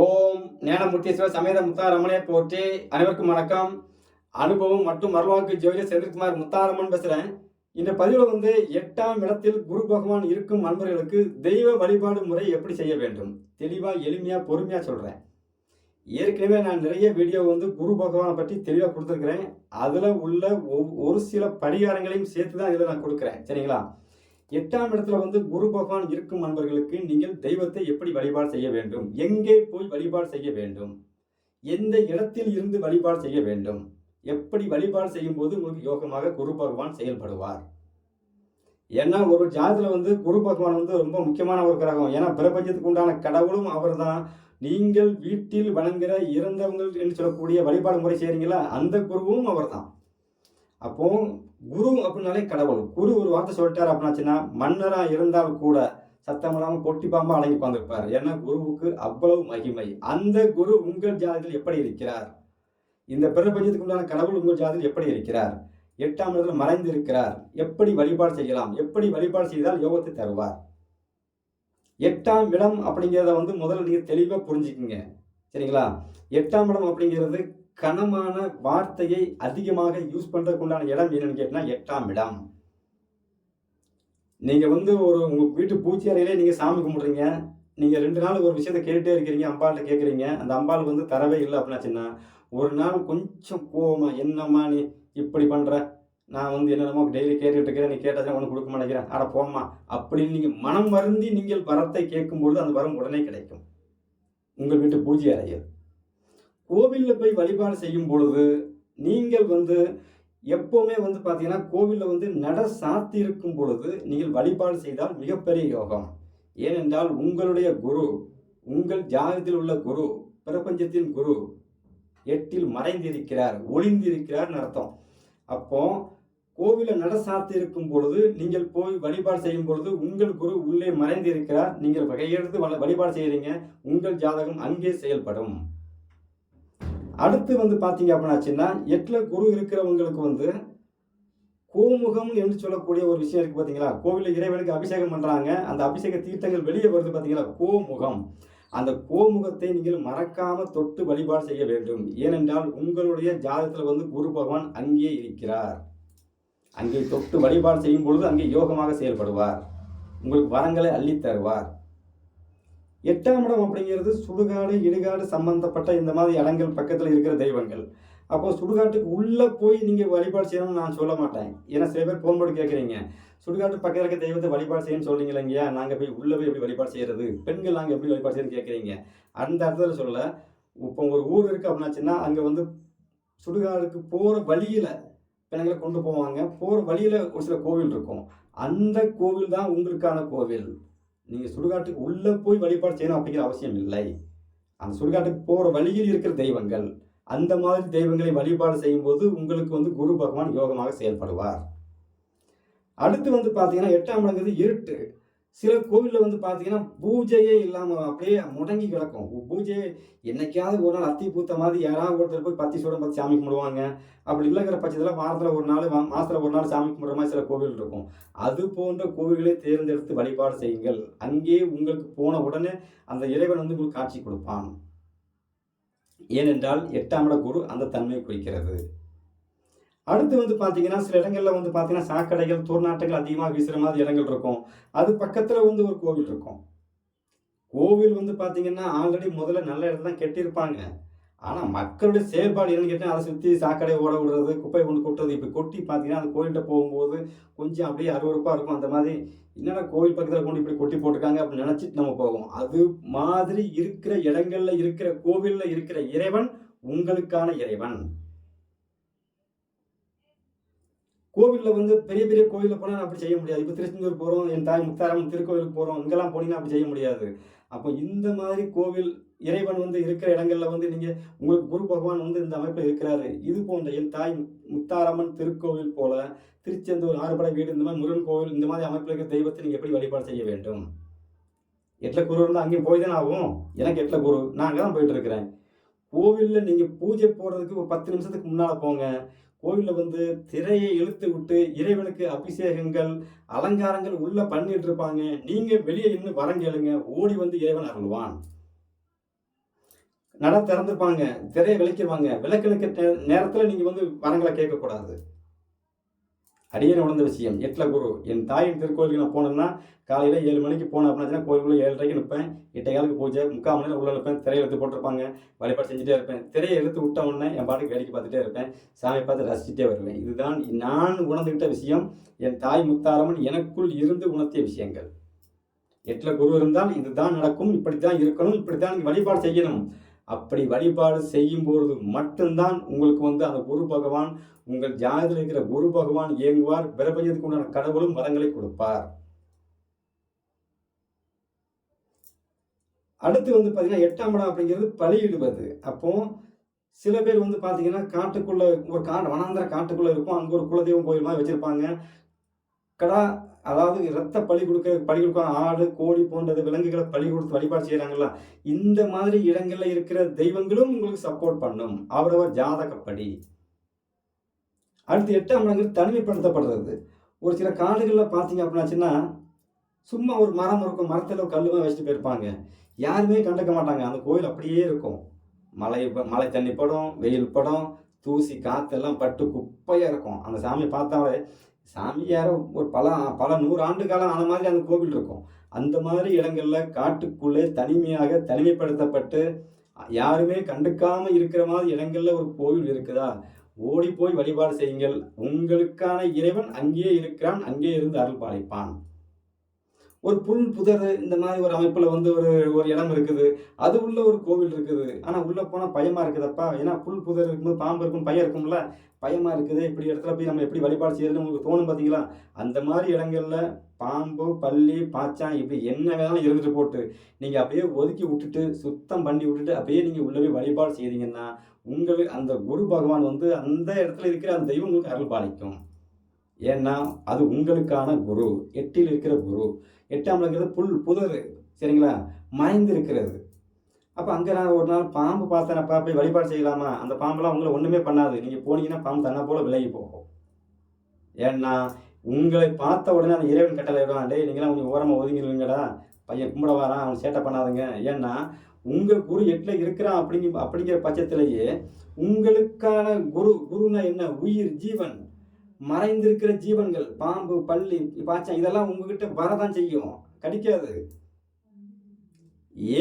ஓம் ஞானமூர்த்தீஸ்வரர் சமேத முத்தாரம்மனை போற்றி அனைவருக்கும் வணக்கம். அனுபவம் மற்றும் மர்வாக்கு ஜோதிட செந்தில்குமார் முத்தாரம்மன் பேசுகிறேன் இந்த பதிவில் வந்து எட்டாம் இடத்தில் குரு பகவான் இருக்கும் அன்பர்களுக்கு தெய்வ வழிபாடு முறை எப்படி செய்ய வேண்டும்? தெளிவாக எளிமையாக பொறுமையாக சொல்கிறேன் ஏற்கனவே நான் நிறைய வீடியோ வந்து குரு பகவானை பற்றி தெளிவாக கொடுத்துருக்குறேன். அதில் உள்ள ஒரு சில பரிகாரங்களையும் சேர்த்து தான் இதில் நான் கொடுக்குறேன். சரிங்களா? எட்டாம் இடத்துல வந்து குரு பகவான் இருக்கும் அன்பர்களுக்கு நீங்கள் தெய்வத்தை எப்படி வழிபாடு செய்ய வேண்டும்? எங்கே போய் வழிபாடு செய்ய வேண்டும்? எந்த இடத்தில் இருந்து வழிபாடு செய்ய வேண்டும்? எப்படி வழிபாடு செய்யும் போது உங்களுக்கு யோகமாக குரு பகவான் செயல்படுவார்? ஏன்னா ஒரு ஜாதத்தில் வந்து குரு பகவான் வந்து ரொம்ப முக்கியமான ஒரு கிரகம். ஏன்னா பிரபஞ்சத்துக்கு உண்டான கடவுளும் அவர்தான். நீங்கள் வீட்டில் வணங்குற இறந்தவங்கள் என்று சொல்லக்கூடிய வழிபாடு முறை செய்கிறீங்களா அந்த குருவும் அவர் தான் அப்போ குரு அப்படின்னாலே கடவுள். குரு ஒரு வார்த்தை சொல்லிட்டார் அப்படின்னாச்சுன்னா மன்னராக இருந்தால் கூட சத்தம் இல்லாமல் பொட்டி பாம்பா அடங்கி உட்காந்துருப்பார் ஏன்னா குருவுக்கு அவ்வளவு மகிமை. அந்த குரு உங்கள் ஜாதகத்தில் எப்படி இருக்கிறார்? இந்த பிரபஞ்சத்துக்கு உண்டான கடவுள் உங்கள் ஜாதியில் எப்படி இருக்கிறார்? எட்டாம் இடத்துல மறைந்து இருக்கிறார் எப்படி வழிபாடு செய்யலாம்? எப்படி வழிபாடு செய்தால் யோகத்தை தருவார்? எட்டாம் இடம் அப்படிங்கிறத வந்து முதல்ல நீங்கள் தெளிவாக புரிஞ்சுக்குங்க. சரிங்களா? எட்டாம் இடம் அப்படிங்கிறது கனமான வார்த்தையை அதிகமாக யூஸ் பண்ணுறதுக்கு உண்டான இடம் என்னன்னு கேட்டால் எட்டாம் இடம். நீங்கள் வந்து ஒரு உங்கள் வீட்டு பூச்சி அறையிலே நீங்கள் சாமி கும்பிட்றீங்க. நீங்கள் ரெண்டு நாள் ஒரு விஷயத்த கேட்டுட்டே இருக்கிறீங்க அம்பாள்கிட்ட கேட்குறீங்க. அந்த அம்பாள் வந்து தரவே இல்லை அப்படின்னாச்சுன்னா ஒரு நாள் கொஞ்சம் கோவமா என்னம்மா நீ இப்படி பண்ணுற நான் வந்து என்னென்னமோ டெய்லி கேட்டுட்டு இருக்கிறேன் நீ கேட்டதை ஒன்று கொடுக்க மாட்டேங்கிறேன். அட போம்மா அப்படின்னு நீங்கள் மனம் வருந்தி நீங்கள் வரத்தை கேட்கும்பொழுது அந்த வரம் உடனே கிடைக்கும். உங்கள் வீட்டு பூஜை அறையில். கோவிலில் போய் வழிபாடு செய்யும் பொழுது நீங்கள் வந்து எப்போவுமே வந்து பார்த்தீங்கன்னா கோவிலில் வந்து நட சாத்தி இருக்கும் பொழுது நீங்கள் வழிபாடு செய்தால் மிகப்பெரிய யோகம். ஏனென்றால் உங்களுடைய குரு உங்கள் ஜாதகத்தில் உள்ள குரு பிரபஞ்சத்தின் குரு எட்டில் மறைந்திருக்கிறார் ஒளிந்திருக்கிறார் அர்த்தம். அப்போ கோவிலை நட சாத்தி இருக்கும் பொழுது நீங்கள் போய் வழிபாடு செய்யும் பொழுது உங்கள் குரு உள்ளே மறைந்திருக்கிறார். நீங்கள் வகையெடுத்து வழிபாடு செய்கிறீங்க உங்கள் ஜாதகம் அங்கே செயல்படும். அடுத்து வந்து பார்த்தீங்க அப்படின்னாச்சுன்னா எட்டில் குரு இருக்கிறவங்களுக்கு வந்து கோமுகம் என்று சொல்லக்கூடிய ஒரு விஷயம் இருக்குது பார்த்தீங்களா? கோவிலில் இறைவனுக்கு அபிஷேகம் பண்ணுறாங்க அந்த அபிஷேக தீர்த்தங்கள் வெளியே வருது பார்த்தீங்களா? கோமுகம். அந்த கோமுகத்தை நீங்கள் மறக்காம தொட்டு வழிபாடு செய்ய வேண்டும். ஏனென்றால் உங்களுடைய ஜாதகத்தில் வந்து குரு பகவான் அங்கே இருக்கிறார். அங்கே தொட்டு வழிபாடு செய்யும் பொழுது அங்கே யோகமாக செயல்படுவார். உங்களுக்கு வரங்களை அள்ளித் தருவார். எட்டாம் இடம் அப்படிங்கிறது சுடுகாடு இடுகாடு சம்பந்தப்பட்ட இந்த மாதிரி இடங்கள் பக்கத்தில் இருக்கிற தெய்வங்கள். அப்போ சுடுகாட்டுக்கு உள்ளே போய் நீங்கள் வழிபாடு செய்யணும்னு நான் சொல்ல மாட்டேன். ஏன்னா சில பேர் போகும்போது கேட்குறீங்க சுடுகாட்டு பக்கத்தில் இருக்க தெய்வத்தை வழிபாடு செய்யணும்னு சொல்றீங்க இல்லைங்கய்யா நாங்கள் போய் உள்ளே போய் எப்படி வழிபாடு செய்கிறது பெண்கள் நாங்கள் எப்படி வழிபாடு செய்யணும்னு கேட்குறீங்க அந்த அர்த்தத்தில் சொல்ல இப்போ ஒரு ஊர் இருக்குது அப்படின்னாச்சுன்னா அங்கே வந்து சுடுகாடுக்கு போகிற வழியில் பெண்களை கொண்டு போவாங்க. போகிற வழியில் ஒரு சில கோவில் இருக்கும். அந்த கோவில் தான் உங்களுக்கான கோவில். நீங்கள் சுடுகாட்டுக்கு உள்ளே போய் வழிபாடு செய்யணும் அப்படிங்கிற அவசியம் இல்லை. அந்த சுடுகாட்டுக்கு போகிற வழியில் இருக்கிற தெய்வங்கள் அந்த மாதிரி தெய்வங்களை வழிபாடு செய்யும்போது உங்களுக்கு வந்து குரு பகவான் யோகமாக செயல்படுவார். அடுத்து வந்து பார்த்தீங்கன்னா எட்டாம் இடங்கிறது இருட்டு. சில கோவிலில் வந்து பார்த்தீங்கன்னா பூஜையே இல்லாமல் அப்படியே முடங்கி கிடக்கும். பூஜையே என்னைக்காவது ஒரு நாள் அத்தி பூத்த மாதிரி யாராவது ஒருத்தர் போய் பத்தி சூடம் பார்த்து சாமி கும்பிடுவாங்க. அப்படி இல்லைங்கிற பட்சத்தில் வாரத்தில் ஒரு நாள் வா- ஒரு நாள் சாமி கும்பிட்ற மாதிரி சில கோவில் இருக்கும். அது போன்ற கோவில்களை தேர்ந்தெடுத்து வழிபாடு செய்யுங்கள். அங்கே உங்களுக்கு போன உடனே அந்த இறைவன் வந்து உங்களுக்கு காட்சி கொடுப்பான். ஏனென்றால் எட்டாம் இட குரு அந்த தன்மையை குறிக்கிறது. அடுத்து வந்து பார்த்தீங்கன்னா சில இடங்களில் வந்து பார்த்தீங்கன்னா சாக்கடைகள் துர்நாற்றங்கள் அதிகமாக வீசுகிற மாதிரி இடங்கள் இருக்கும். அது பக்கத்தில் வந்து ஒரு கோவில் இருக்கும். கோவில் வந்து பார்த்தீங்கன்னா ஆல்ரெடி முதல்ல நல்ல இடத்துல தான் கெட்டியிருப்பாங்க. ஆனால் மக்களுடைய செயல்பாடு என்னன்னு கேட்டால் அதை சுற்றி சாக்கடை ஓட விடுறது குப்பை கொண்டு கொட்டுறது இப்படி கொட்டி பார்த்தீங்கன்னா அந்த கோயில்கிட்ட போகும்போது கொஞ்சம் அப்படியே அருவருப்பாக இருக்கும். அந்த மாதிரி என்னடா கோவில் பக்கத்தில் கொண்டு இப்படி கொட்டி போட்டிருக்காங்க அப்படின்னு நினச்சிட்டு நம்ம போவோம். அது மாதிரி இருக்கிற இடங்களில் இருக்கிற கோவிலில் இருக்கிற இறைவன் உங்களுக்கான இறைவன். கோவிலில் வந்து பெரிய பெரிய கோவிலில் போனால் அப்படி செய்ய முடியாது. இப்போ திருச்செந்தூர் போகிறோம் என் தாய் முத்தாரம் திருக்கோவிலுக்கு போகிறோம் இங்கெல்லாம் போனீங்கன்னா அப்படி செய்ய முடியாது. அப்போ இந்த மாதிரி கோவில் இறைவன் வந்து இருக்கிற இடங்கள்ல வந்து நீங்கள் உங்களுக்கு குரு பகவான் வந்து இந்த அமைப்பில் இருக்கிறாரு. இது போன்ற என் தாய் முத்தாரம்மன் திருக்கோவில் போல திருச்செந்தூர் ஆறுபடை வீடு இந்த மாதிரி முருகன் கோவில் இந்த மாதிரி அமைப்பில் இருக்கிற தெய்வத்தை நீங்கள் எப்படி வழிபாடு செய்ய வேண்டும்? எட்டில் குரு இருந்தால் அங்கேயும் போய் தானே ஆகும்? எனக்கு எட்டில் குரு. நான் அங்கே தான் போயிட்டு இருக்கிறேன். கோவிலில் நீங்கள் பூஜை போடுறதுக்கு ஒரு பத்து நிமிஷத்துக்கு முன்னால் போங்க. கோவிலில் வந்து திரையை இழுத்து விட்டு இறைவனுக்கு அபிஷேகங்கள் அலங்காரங்கள் உள்ளே பண்ணிட்டு இருப்பாங்க. நீங்கள் வெளியே இன்னும் வரங்கேளுங்க ஓடி வந்து இறைவன் அருள்வான். நட திறந்துருப்பாங்க. திரையை விளக்கிடுவாங்க. விளக்கிழக்க நேரத்தில் நீங்கள் வந்து வரங்களை கேட்கக்கூடாது. அடியே உணர்ந்த விஷயம். எட்டில் குரு. என் தாயின் திருக்கோயிலுக்கு நான் போனேன்னா காலையில் ஏழு மணிக்கு போனேன் அப்படின்னா கோயிலுக்குள்ளே ஏழரைக்கு நிற்பேன். எட்டை காலுக்கு பூஜை முக்கால் மணி நேரம் உள்ள நிற்பேன். திரையை எடுத்து போட்டிருப்பாங்க. வழிபாடு செஞ்சுட்டே இருப்பேன். திரையை எடுத்து விட்ட உடனே என் பாட்டுக்கு வேடிக்கை பார்த்துட்டே இருப்பேன். சாமியை பார்த்து ரசிச்சுட்டே வருவேன். இதுதான் நான் உணர்ந்துக்கிட்ட விஷயம். என் தாய் முத்தாரம்மன் எனக்குள் இருந்து உணர்த்திய விஷயங்கள். எட்டில் குரு இருந்தால் இதுதான் நடக்கும். இப்படி தான் இருக்கணும். இப்படி தான் நீங்கள் வழிபாடு செய்யணும். அப்படி வழிபாடு செய்யும் பொழுது மட்டும்தான் உங்களுக்கு வந்து அந்த குரு பகவான் உங்கள் ஜாதகத்தில் இருக்கிற குரு பகவான் இயங்குவார் பிரபஞ்சத்துக்கு உண்டான கடவுளும் வரங்களை கொடுப்பார். அடுத்து வந்து பார்த்தீங்கன்னா எட்டாம் இடம் அப்படிங்கிறது பலியிடுவது. அப்போ சில பேர் வந்து பார்த்தீங்கன்னா காட்டுக்குள்ளே ஒரு காட்டு வனாந்திர காட்டுக்குள்ளே இருக்கும். அங்கே ஒரு குலதெய்வம் கோயில் மாதிரி கடா அதாவது இரத்த பலி கொடுக்க பலி கொடுக்க ஆடு கோழி போன்றது விலங்குகளை பலி கொடுத்து வழிபாடு செய்கிறாங்களா இந்த மாதிரி இடங்களில் இருக்கிற தெய்வங்களும் உங்களுக்கு சப்போர்ட் பண்ணும். அவரவர் ஜாதகப்படி. அடுத்து எட்டாம் இடங்கள் தனிமைப்படுத்தப்படுறது. ஒரு சில காடுகளில் பார்த்தீங்க அப்படின்னாச்சுன்னா சும்மா ஒரு மரம் இருக்கும் மரத்தில் கல்லுமா வச்சுட்டு போயிருப்பாங்க. யாருமே கண்டுக்க மாட்டாங்க. அந்த கோயில் அப்படியே இருக்கும். மழை மழை தண்ணி படம் வெயில் படம் தூசி காற்றெல்லாம் பட்டு குப்பையாக இருக்கும். அந்த சாமியை பார்த்தாலே சாமியார ஒரு பல பல நூறு ஆண்டு காலம் ஆன மாதிரி அந்த கோவில் இருக்கும். அந்த மாதிரி இடங்களில் காட்டுக்குள்ளே தனிமையாக தனிமைப்படுத்தப்பட்டு யாருமே கண்டுக்காமல் இருக்கிற மாதிரி இடங்களில் ஒரு கோவில் இருக்குதா? ஓடி போய் வழிபாடு செய்யுங்கள். உங்களுக்கான இறைவன் அங்கேயே இருக்கிறான் அங்கே இருந்து அருள் பாலிப்பான். ஒரு புல் புதர் இந்த மாதிரி ஒரு அமைப்பில் வந்து ஒரு ஒரு இடம் இருக்குது. அது உள்ள ஒரு கோவில் இருக்குது. ஆனால் உள்ளே போனால் பயமாக இருக்குதப்பா? ஏன்னா புல் புதர் இருக்கும்போது பாம்பு இருக்கும் பையன் இருக்கும்ல? பயமாக இருக்குது. இப்படி இடத்துல போய் நம்ம எப்படி வழிபாடு செய்யறதுன்னு உங்களுக்கு தோணும் பார்த்தீங்களா அந்த மாதிரி இடங்களில் பாம்பு பள்ளி பாச்சான் இப்படி என்ன வேணாலும் இருந்துட்டு போட்டு நீங்கள் அப்படியே ஒதுக்கி விட்டுட்டு சுத்தம் பண்ணி விட்டுட்டு அப்படியே நீங்கள் உள்ளே போய் வழிபாடு செய்தீங்கன்னா உங்களுக்கு அந்த குரு பகவான் வந்து அந்த இடத்துல இருக்கிற அந்த தெய்வம் உங்களுக்கு அருள் பாலிக்கும். ஏன்னா அது உங்களுக்கான குரு. எட்டில் இருக்கிற குரு. எட்டாம் இருக்கிறது புல் புதர் சரிங்களா? மறைந்து இருக்கிறது அப்போ அங்கே நான் ஒரு நாள் பாம்பு பார்த்தேனப்பா போய் வழிபாடு செய்யலாமா? அந்த பாம்பெல்லாம் உங்களை ஒன்றுமே பண்ணாது. நீங்கள் போனீங்கன்னா பாம்பு தன்னை போல் விலகி போகும். ஏன்னா உங்களை பார்த்த உடனே அந்த இறைவன் கட்டளை விடுவான். டே நீங்களாம் கொஞ்சம் ஓரமாக ஒதுங்கிடுவீங்கடா பையன் கும்பிட வரான். அவன் சேட்டை பண்ணாதுங்க. ஏன்னா உங்கள் குரு எட்டில் இருக்கிறான் அப்படிங்க அப்படிங்கிற பட்சத்திலேயே உங்களுக்கான குரு குருனா என்ன? உயிர் ஜீவன். மறைந்திருக்கிற ஜீவன்கள் பாம்பு பள்ளி பாய்ச்சம் இதெல்லாம் உங்ககிட்ட வரதான் செய்யும். கடிக்காது.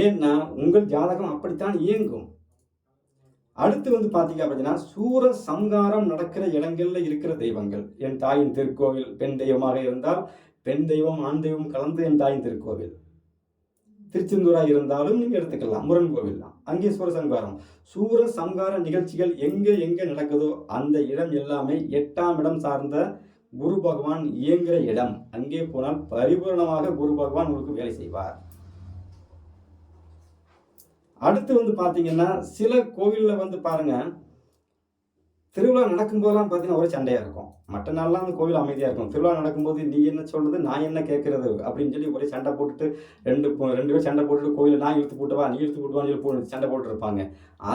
ஏன்னா உங்கள் ஜாதகம் அப்படித்தான் இயங்கும். அடுத்து வந்து பார்த்தீங்க அப்படின்னா சூர சங்காரம் நடக்கிற இடங்கள்ல இருக்கிற தெய்வங்கள். என் தாயின் திருக்கோவில் பெண் தெய்வமாக இருந்தால் பெண் தெய்வம் ஆண் தெய்வம் கலந்து என் தாயின் திருக்கோவில். திருச்செந்தூராக இருந்தாலும் நீங்கள் எடுத்துக்கலாம். முருகன் கோவில் தான் அங்கே சூரசங்காரம் சூர சங்கார நிகழ்ச்சிகள் எங்கே எங்கே நடக்குதோ அந்த இடம் எல்லாமே எட்டாம் இடம் சார்ந்த குரு பகவான் இயங்குகிற இடம். அங்கே போனால் பரிபூர்ணமாக குரு பகவான் உங்களுக்கு வேலை செய்வார். அடுத்து வந்து பார்த்தீங்கன்னா சில கோவிலில் வந்து பாருங்கள் திருவிழா நடக்கும்போதெல்லாம் பார்த்தீங்கன்னா ஒரே சண்டையாக இருக்கும். மற்ற நாள்லாம் அந்த கோவில் அமைதியாக இருக்கும். திருவிழா நடக்கும்போது நீ என்ன சொல்கிறது நான் என்ன கேட்குறது அப்படின்னு சொல்லி ஒரே சண்டை போட்டுட்டு ரெண்டு ரெண்டு பேரும் சண்டை போட்டுட்டு கோவிலில் நான் இழுத்து போட்டுவா நீ இழுத்து போட்டுவான்னு சொல்லி போ சண்டை போட்டுருப்பாங்க.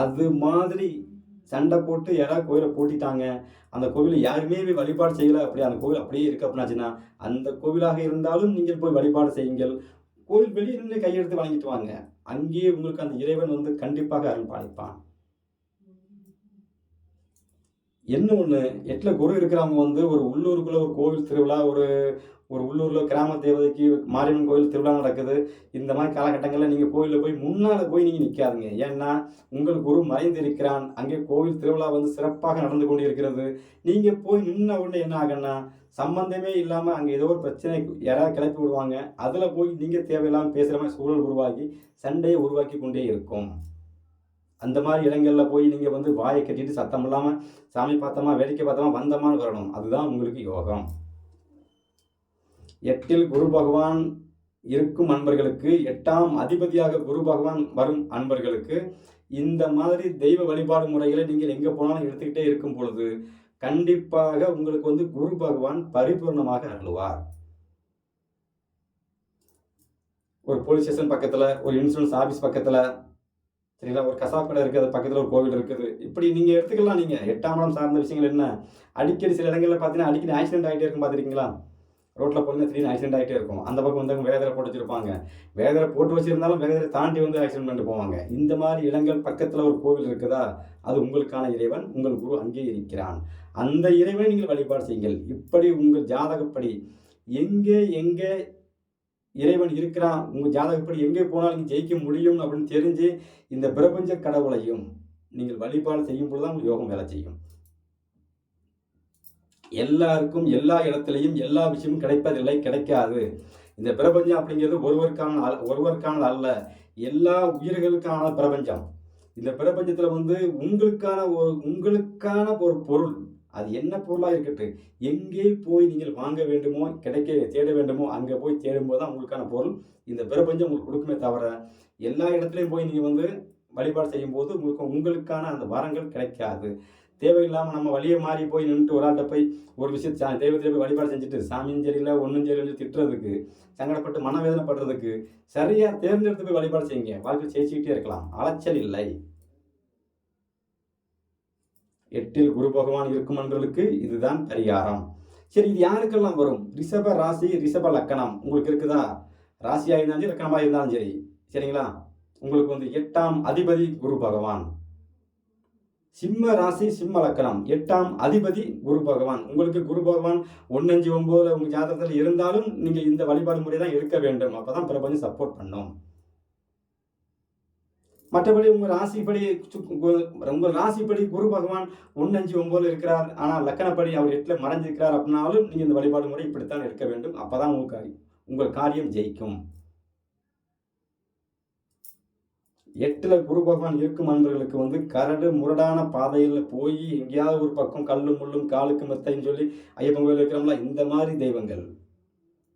அது மாதிரி சண்டை போட்டு யாராவது கோயிலை பூட்டிட்டாங்க அந்த கோவிலை யாருமே போய் வழிபாடு செய்யலை அப்படி அந்த கோவில் அப்படியே இருக்குது அப்படின்னாச்சுன்னா அந்த கோவிலாக இருந்தாலும் நீங்கள் போய் வழிபாடு செய்யுங்கள். கோவில் வெளியே நின்று கையெடுத்து வழங்கிட்டு வாங்க. அங்கேயே உங்களுக்கு அந்த இறைவன் வந்து கண்டிப்பாக அருள் பாலிப்பான். என்ன ஒன்று எட்டில் குரு இருக்கிறவங்க வந்து ஒரு உள்ளூருக்குள்ள ஒரு கோவில் திருவிழா ஒரு ஒரு உள்ளூரில் கிராம தேவதைக்கு மாரியம்மன் கோயில் திருவிழா நடக்குது. இந்த மாதிரி காலகட்டங்களில் நீங்கள் கோயிலில் போய் முன்னால் போய் நீங்கள் நிற்காதுங்க ஏன்னா உங்கள் குரு மறைந்திருக்கிறான். அங்கே கோவில் திருவிழா வந்து சிறப்பாக நடந்து கொண்டு இருக்கிறது நீங்கள் போய் நின்ன உடனே என்ன ஆகுன்னா சம்பந்தமே இல்லாமல் அங்கே ஏதோ ஒரு பிரச்சனை யாராவது கிளப்பி விடுவாங்க. அதில் போய் நீங்கள் தேவையில்லாமல் பேசுகிற மாதிரி சூழல் உருவாக்கி சண்டையை உருவாக்கி கொண்டே இருக்கும். அந்த மாதிரி இடங்களில் போய் நீங்கள் வந்து வாயை கட்டிட்டு சத்தம் இல்லாமல் சாமி பார்த்தோமா வேடிக்கை பார்த்தோமா வந்தமான்னு வரணும். அதுதான் உங்களுக்கு யோகம். எட்டில் குரு பகவான் இருக்கும் அன்பர்களுக்கு எட்டாம் அதிபதியாக குரு பகவான் வரும் அன்பர்களுக்கு இந்த மாதிரி தெய்வ வழிபாடு முறைகளை நீங்கள் எங்கே போனாலும் எடுத்துக்கிட்டே இருக்கும் பொழுது கண்டிப்பாக உங்களுக்கு வந்து குரு பகவான் பரிபூர்ணமாக அருள்வார். ஒரு போலீஸ் ஸ்டேஷன் பக்கத்தில் ஒரு இன்சூரன்ஸ் ஆஃபீஸ் பக்கத்தில் சரிங்களா? ஒரு கசாப் கடை இருக்குது பக்கத்தில் ஒரு கோவில் இருக்குது. இப்படி நீங்கள் எடுத்துக்கலாம் நீங்கள் எட்டாம் இடம் சார்ந்த விஷயங்கள் என்ன? அடிக்கடி சில இடங்களில் பார்த்தீங்கன்னா அடிக்கடி ஆக்சிடென்ட் ஆகிட்டே இருக்கும் பார்த்துருக்கீங்களா ரோட்டில் போனீங்கன்னா திடீர்னு ஆக்சிடென்ட் ஆகிட்டே இருக்கும். அந்த பக்கம் வந்தவங்க வேதரை போட்டு வச்சுருப்பாங்க. வேதரை போட்டு வச்சுருந்தாலும் வேதரை தாண்டி வந்து ஆக்சிடென்ட் பண்ணிட்டு போவாங்க. இந்த மாதிரி இடங்கள் பக்கத்தில் ஒரு கோவில் இருக்குதா? அது உங்களுக்கான இறைவன் உங்கள் குரு அங்கே இருக்கிறான். அந்த இறைவனை நீங்கள் வழிபாடு செய்யுங்கள். இப்படி உங்கள் ஜாதகப்படி எங்கே எங்கே இறைவன் இருக்கிறான். உங்கள் ஜாதகப்படி எங்கே போனாலும் நீங்கள் ஜெயிக்க முடியும் அப்படின்னு தெரிஞ்சு இந்த பிரபஞ்ச கடவுளையும் நீங்கள் வழிபாடு செய்யும் பொழுது தான் உங்களுக்கு யோகம் வேலை செய்யும். எல்லாருக்கும் எல்லா இடத்துலையும் எல்லா விஷயமும் கிடைப்பதில்லை கிடைக்காது. இந்த பிரபஞ்சம் அப்படிங்கிறது ஒருவருக்கான ஒருவருக்கானது அல்ல. எல்லா உயிர்களுக்கான பிரபஞ்சம். இந்த பிரபஞ்சத்தில் வந்து உங்களுக்கான ஒரு உங்களுக்கான ஒரு பொருள் அது என்ன பொருளாக இருக்கட்டும். எங்கே போய் நீங்கள் வாங்க வேண்டுமோ கிடைக்க தேட வேண்டுமோ அங்கே போய் தேடும்போது தான் உங்களுக்கான பொருள். இந்த பிரபஞ்சம் உங்களுக்கு கொடுக்குமே தவிர எல்லா இடத்துலையும் போய் நீங்கள் வந்து வழிபாடு செய்யும்போது உங்களுக்கு உங்களுக்கான அந்த வரங்கள் கிடைக்காது. தேவையில்லாமல் நம்ம வழியை மாறி போய் நின்றுட்டு ஒரு ஆள்கிட்ட போய் ஒரு விஷயத்தை சா- தெய்வத்தை போய் வழிபாடு செஞ்சுட்டு சாமியும் சரியில்லை ஒன்றும் சரியில்லை திட்டுறதுக்கு சங்கடப்பட்டு மனவேதனைப்படுறதுக்கு சரியாக தேர்ந்தெடுத்து போய் வழிபாடு செய்யுங்க. வாழ்க்கை ஜெயிச்சுக்கிட்டே இருக்கலாம். அலைச்சல் இல்லை. எட்டில் குரு பகவான் இருக்கும் என்பவர்களுக்கு இதுதான் பரிகாரம். சரி இது யாருக்கெல்லாம் வரும்? ரிஷப ராசி ரிஷப லக்கணம். உங்களுக்கு இருக்குதா? ராசியாக இருந்தாலும் சரி லக்கணமாக இருந்தாலும் சரி. சரிங்களா? உங்களுக்கு வந்து எட்டாம் அதிபதி குரு பகவான். சிம்ம ராசி சிம்ம லக்கணம். எட்டாம் அதிபதி குரு பகவான். உங்களுக்கு குரு பகவான் ஒன்னஞ்சு ஒன்பதுல உங்கள் ஜாதகத்தில் இருந்தாலும் நீங்கள் இந்த வழிபாடு முறை தான் இருக்க வேண்டும். அப்போ தான் பிரபஞ்சம் சப்போர்ட் பண்ணும். மற்றபடி உங்கள் ராசிப்படி சு- கு- ராசிப்படி குரு பகவான் ஒன்னஞ்சு ஒன்பதுல இருக்கிறார். ஆனால் லக்கணப்படி அவர் எட்டில் மறைஞ்சிருக்கிறார் அப்படின்னாலும் நீங்கள் இந்த வழிபாடு முறை இப்படித்தான் இருக்க வேண்டும். அப்போ தான் உங்கள் காரியம் ஜெயிக்கும். எட்டில் குரு பகவான் இருக்கும் அன்பர்களுக்கு வந்து கரடு முரடான பாதையில் போய் எங்கேயாவது ஒரு பக்கம் கல்லும் முள்ளும் காலுக்கு மெத்தைன்னு சொல்லி ஐயப்பன் கோயில் இருக்கிறோம்ல இந்த மாதிரி தெய்வங்கள்.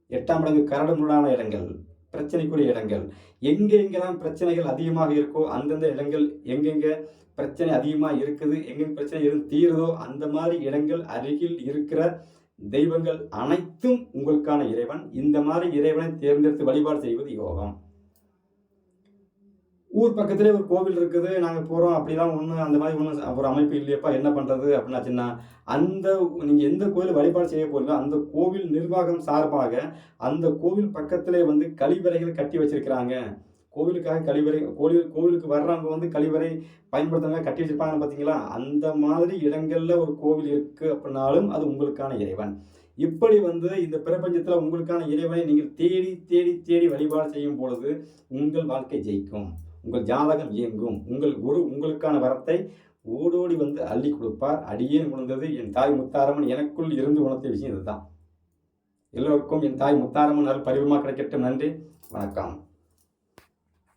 எட்டாம் இடங்கு கரடு முரடான இடங்கள். பிரச்சனைக்குரிய இடங்கள். எங்கே எங்கெல்லாம் பிரச்சனைகள் அதிகமாக இருக்கோ அந்தந்த இடங்கள் எங்கெங்க பிரச்சனை அதிகமாக இருக்குது எங்கெங்க பிரச்சனை இருந்து தீருதோ அந்த மாதிரி இடங்கள் அருகில் இருக்கிற தெய்வங்கள் அனைத்தும் உங்களுக்கான இறைவன். இந்த மாதிரி இறைவனை தேர்ந்தெடுத்து வழிபாடு செய்வது யோகம். ஊர் பக்கத்திலே ஒரு கோவில் இருக்குது நாங்கள் போகிறோம் அப்படிலாம் ஒன்றும் அந்த மாதிரி ஒன்றும் ஒரு அமைப்பு இல்லையப்பா என்ன பண்ணுறது அப்படின்னாச்சுன்னா அந்த நீங்கள் எந்த கோயில் வழிபாடு செய்ய போகிறீங்களோ அந்த கோவில் நிர்வாகம் சார்பாக அந்த கோவில் பக்கத்திலே வந்து கழிவறைகள் கட்டி வச்சிருக்கிறாங்க. கோவிலுக்காக கழிவறை கோவில் கோவிலுக்கு வர்றவங்க வந்து கழிவறை பயன்படுத்துறவங்க கட்டி வச்சிருப்பாங்கன்னு பார்த்தீங்களா அந்த மாதிரி இடங்களில் ஒரு கோவில் இருக்குது அப்படின்னாலும் அது உங்களுக்கான இறைவன். இப்படி வந்து இந்த பிரபஞ்சத்தில் உங்களுக்கான இறைவனை நீங்கள் தேடி தேடி தேடி வழிபாடு செய்யும் பொழுது உங்கள் வாழ்க்கை ஜெயிக்கும். உங்கள் ஜாதகம் இயங்கும். உங்கள் குரு உங்களுக்கான வரத்தை ஓடோடி வந்து அள்ளி கொடுப்பார். அடியேன் உணர்ந்தது என் தாய் முத்தாரம்மன் எனக்குள் இருந்து உணர்த்த விஷயம் இதுதான். எல்லோருக்கும் என் தாய் முத்தாரம்மன் அருள் பரிவமாக கிடைக்கட்டும். நன்றி. வணக்கம்.